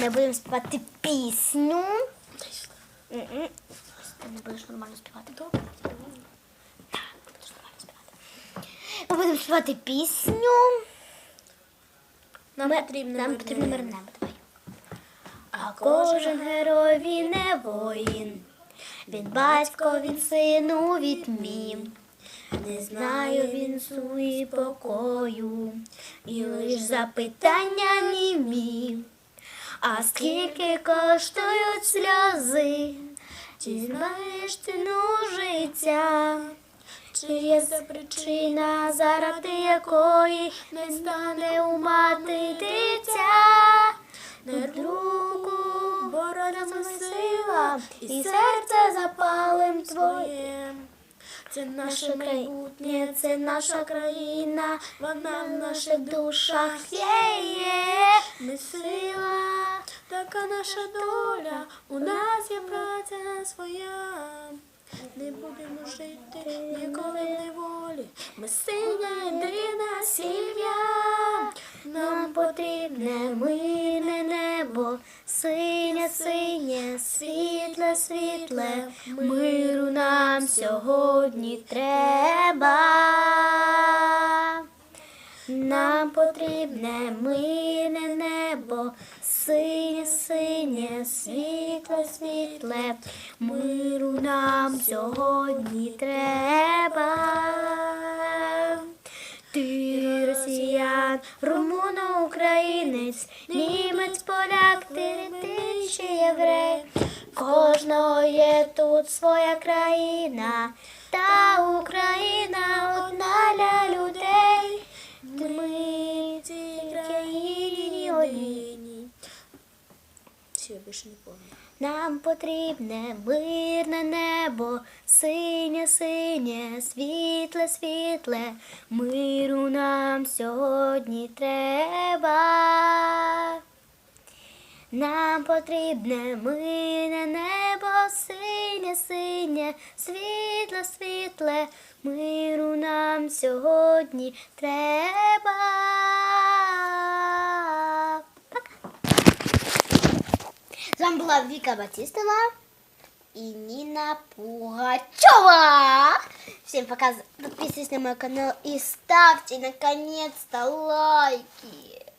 ми будемо співати пісню. Ти не будеш нормально співати. Добре. Так, будеш нормально співати. Ми будемо співати пісню. Нам Ми- потрібно нам потрібно. Давай. А кожен герой він не воїн. Він батько, він сину відмін. Не знаю він суї покою, і лиш запитання німі. А скільки коштують сльози? Чи знаєш ціну життя? Чи є це причина, заради якої не стане у мати дитя? Не друку боротьба сила, і серце запалим твоє. Це Наше майбутнє, це наша країна, вона в наших душах є. є. Ми сила, така наша доля, у нас є праця своя. Не будемо жити ніколи в неволі. Ми синя єдина сім'я. Нам потрібне синє, світле, світле, миру нам сьогодні треба. Нам потрібне мирне небо, синє, синє, світле, світле, миру нам сьогодні треба. Ти росіян, українець, німець, поляк, ти, ще єврей. Кожного є тут своя країна, та Україна одна для людей. Ми цій країні одні. Нам потрібне мирне небо, синє, синє, світле, світле, миру нам сьогодні треба. Нам потрібне мирне небо, синє, синє, світле, світле, миру нам сьогодні треба. З вами була Віка Батістова и Нина Пугачева. Всем пока. Подписывайтесь на мой канал и ставьте наконец-то лайки.